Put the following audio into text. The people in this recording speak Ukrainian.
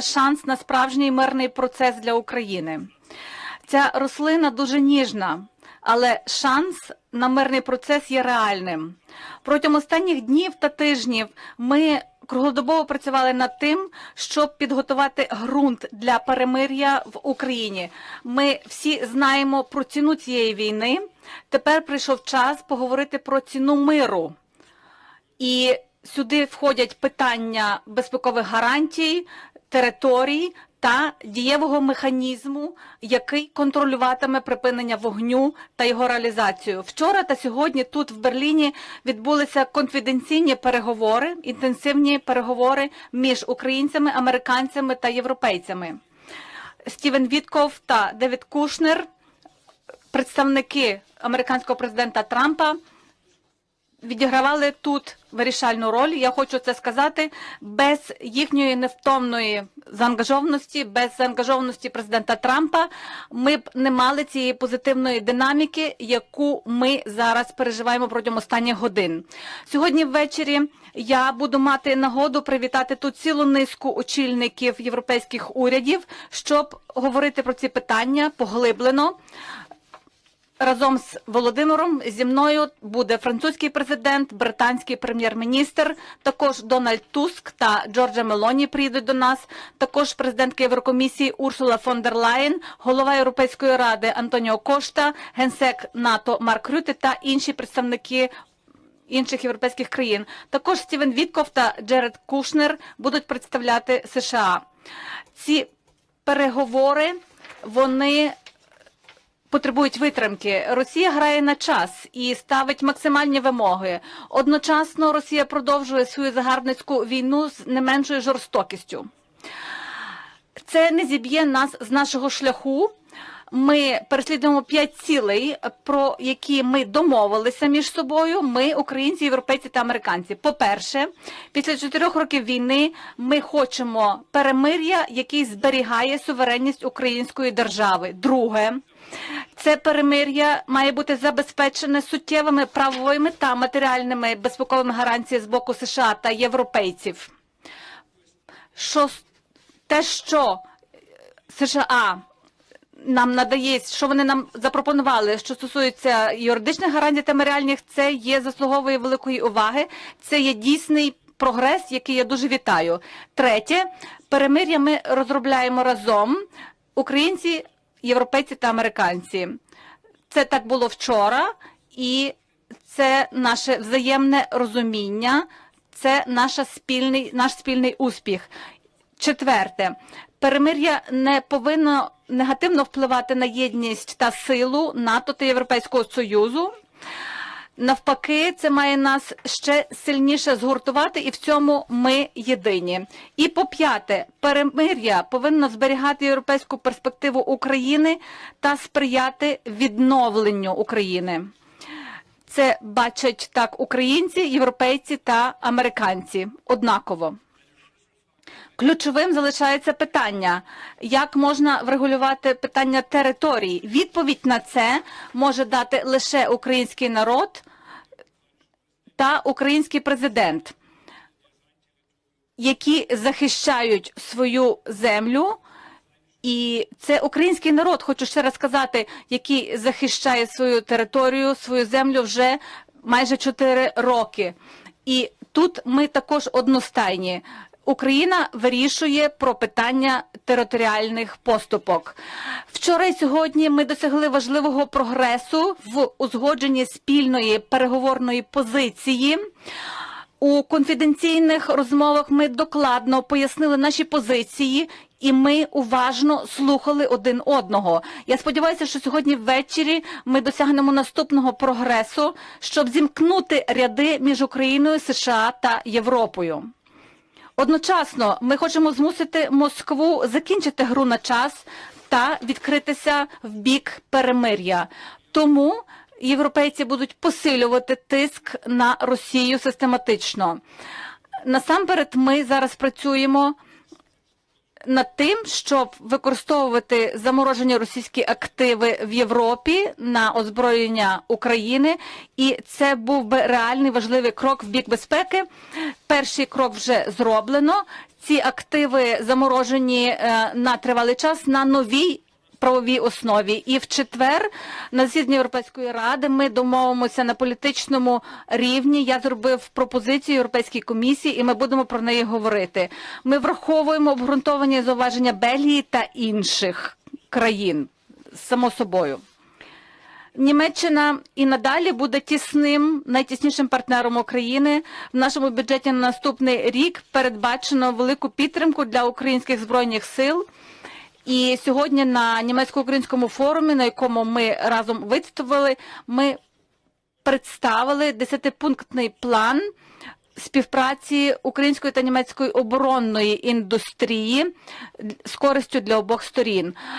шанс на справжній мирний процес для України. Ця рослина дуже ніжна, але шанс на мирний процес є реальним. Протягом останніх днів та тижнів ми круглодобово працювали над тим, щоб підготувати ґрунт для перемир'я в Україні. Ми всі знаємо про ціну цієї війни. Тепер прийшов час поговорити про ціну миру. І сюди входять питання безпекових гарантій, територій та дієвого механізму, який контролюватиме припинення вогню та його реалізацію. Вчора та сьогодні тут в Берліні відбулися конфіденційні переговори, інтенсивні переговори між українцями, американцями та європейцями. Стівен Вітков та Девід Кушнер, представники американського президента Трампа, відігравали тут вирішальну роль. Я хочу це сказати без їхньої невтомної заангажованості, без заангажованості президента Трампа. Ми б не мали цієї позитивної динаміки, яку ми зараз переживаємо протягом останніх годин. Сьогодні ввечері я буду мати нагоду привітати тут цілу низку очільників європейських урядів, щоб говорити про ці питання поглиблено. Разом з Володимиром зі мною буде французький президент, британський прем'єр-міністр, також Дональд Туск та Джорджа Мелоні приїдуть до нас. Також президентка Єврокомісії Урсула фон дер Лаєн, голова Європейської ради Антоніо Кошта, генсек НАТО Марк Рюте та інші представники. Інших європейських країн також Стівен Вітков та Джеред Кушнер будуть представляти США. Ці переговори вони потребують витримки. Росія грає на час і ставить максимальні вимоги. Одночасно Росія продовжує свою загарбницьку війну з не меншою жорстокістю. Це не зіб'є нас з нашого шляху. Ми переслідуємо п'ять цілей, про які ми домовилися між собою. Ми, українці, європейці та американці. По-перше, після чотирьох років війни ми хочемо перемир'я, який зберігає суверенність української держави. Друге, це перемир'я має бути забезпечене суттєвими правовими та матеріальними безпековими гарантіями з боку США та європейців. Що те, що США нам надає, що вони нам запропонували, що стосується юридичних гарантій та матеріальних, це є заслуговує великої уваги. Це є дійсний прогрес, який я дуже вітаю. Третє, перемир'я ми розробляємо разом. Українці, європейці та американці. Це так було вчора, і це наше взаємне розуміння, це наша спільний, наш спільний успіх. Четверте, перемир'я не повинно негативно впливати на єдність та силу НАТО та Європейського Союзу. Навпаки, це має нас ще сильніше згуртувати, і в цьому ми єдині. І по п'яте, перемир'я повинно зберігати європейську перспективу України та сприяти відновленню України. Це бачать так українці, європейці та американці однаково. Ключовим залишається питання, як можна врегулювати питання територій. Відповідь на це може дати лише український народ та український президент, які захищають свою землю. І це український народ, хочу ще раз сказати, який захищає свою територію, свою землю вже майже 4 роки. І тут ми також одностайні. Україна вирішує про питання територіальних поступок. Вчора і сьогодні ми досягли важливого прогресу в узгодженні спільної переговорної позиції. У конфіденційних розмовах ми докладно пояснили наші позиції, і ми уважно слухали один одного. Я сподіваюся, що сьогодні ввечері ми досягнемо наступного прогресу, щоб зімкнути ряди між Україною, США та Європою. Одночасно ми хочемо змусити Москву закінчити гру на час та відкритися в бік перемир'я. Тому європейці будуть посилювати тиск на Росію систематично. Насамперед, ми зараз працюємо над тим, щоб використовувати заморожені російські активи в Європі на озброєння України, і це був би реальний важливий крок в бік безпеки. Перший крок вже зроблено. Ці активи заморожені е, на тривалий час на новій правовій основі. І в четвер на з'їзді Європейської ради ми домовимося на політичному рівні. Я зробив пропозицію Європейській комісії, і ми будемо про неї говорити. Ми враховуємо обґрунтовані зауваження Бельгії та інших країн, само собою. Німеччина і надалі буде тісним, найтіснішим партнером України. В нашому бюджеті на наступний рік передбачено велику підтримку для українських збройних сил. І сьогодні на німецько-українському форумі, на якому ми разом виставили, ми представили десятипунктний план співпраці української та німецької оборонної індустрії з користю для обох сторін.